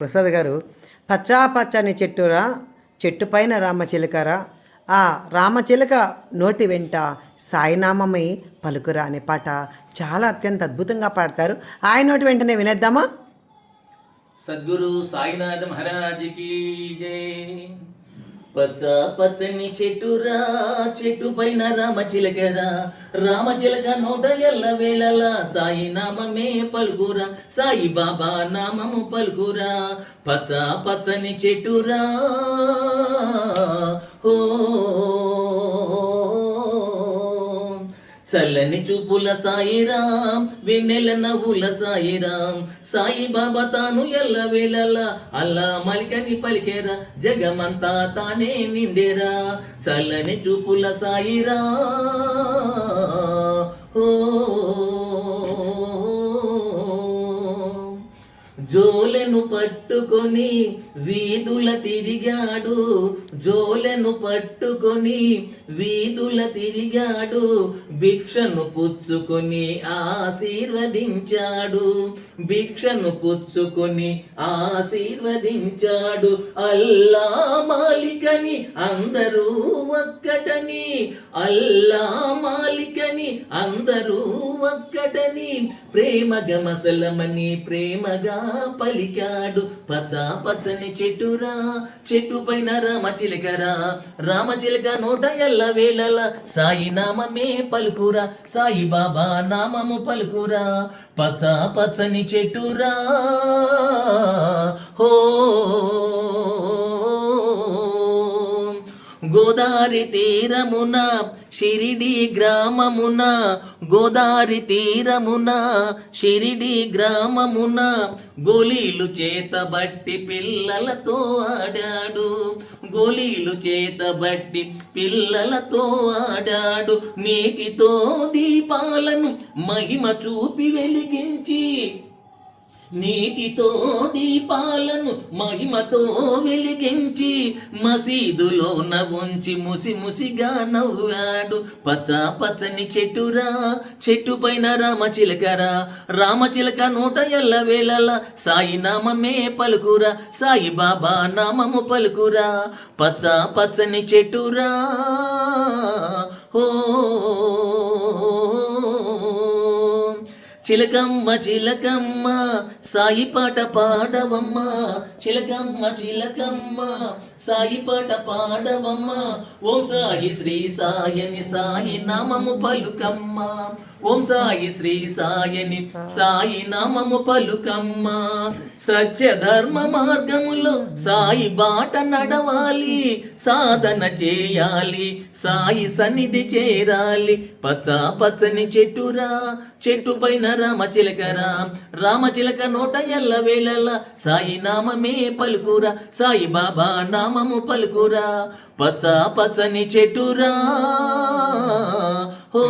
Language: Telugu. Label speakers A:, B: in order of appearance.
A: ప్రసాద్ గారు పచ్చా పచ్చని చెట్టురా చెట్టు పైన రామచిలుకరా ఆ రామచిలుక నోటి వెంట సాయినామమై పలుకురా అనే పాట చాలా అత్యంత అద్భుతంగా పాడతారు. ఆయన నోటి వెంటనే వినేద్దామా?
B: సద్గురు సాయినాథ మహారాజ్కి జై. పచ్చ పచ్చని చెట్టురా చెట్టు పైన రామచిలకరా రామచిలక నోట ఎల్ల వేళల సాయి నామమే పలుకురా సాయి బాబా నామము పలుకురా. పచ్చ పచ్చని చెట్టురా ఓ చల్లని చూపుల సాయిరాం వెన్నెల నవ్వుల సాయిరాం. సాయి బాబా తాను ఎల్ల వేళలా అల్లా మలికని పలికేరా జగమంతా తానే నిండేరా. చల్లని చూపుల సాయిరా. ఓ జోలెను పట్టుకొని వీధుల తిరిగాడు. జోలెను పట్టుకొని వీధుల తిరిగాడు. భిక్షను పుచ్చుకొని ఆశీర్వదించాడు. భిక్షను పుచ్చుకొని ఆశీర్వదించాడు. అల్లా మాలికని అందరూ ఒక్కటని. అల్లా మాలిక అందరూ ఒక్కటని ప్రేమగా మసలమని ప్రేమగా పలికాడు. పచ్చ పచ్చని చెట్టురా చెట్టు పైన రామచిలకరా రామచిలక నోట ఎల్ల వేళల సాయి నామమే పలుకురా. సాయి బాబా నామము పలుకురా. పచ్చ పచ్చని చెట్టురా హో గోదారి తీరమున షిరిడి గ్రామమున గోదారి తీరమున షిరిడి గ్రామమున గోలీలు చేతబట్టి పిల్లలతో ఆడాడు. గోలీలు చేతబట్టి పిల్లలతో ఆడాడు. నీటితో దీపాలను మహిమ చూపి వెలిగించి నీటితో దీపాలను మహిమతో వెలిగించి మసీదులోన ఉంచి ముసి ముసిగా నవ్వాడు. పచ్చ పచ్చని చెట్టురా చెట్టు పైన రామచిలకరా రామచిలక నూట ఎల్ల వేళల సాయి నామమే పలుకురా సాయి బాబా నామము పలుకురా. పచ్చ పచ్చని చెట్టురా ఓ చిలకమ్మ చిలకమ్మ సాయి పాట పాడవమ్మ. చిలకమ్మ చిలకమ్మ సాయి పాట పాడవమ్మ. ఓం సాయి శ్రీ సాయని సాయి నామము పలుకమ్మ. ఓం సాయి శ్రీ సాయని సాయి నామము పలుకమ్మ. సత్య ధర్మ మార్గములో సాయి బాట నడవాలి సాధన చేయాలి సాయి సన్నిధి చేరాలి. పచ్చ పచ్చని చెట్టురా చెట్టు పైన రామచిలకరా రామచిలక నోట ఎల్ల వేళల సాయి నామమే పలుకురా. సాయి బాబా నా నామము పలుకురా పచ్చ పచ్చని చెట్టురా. ఓ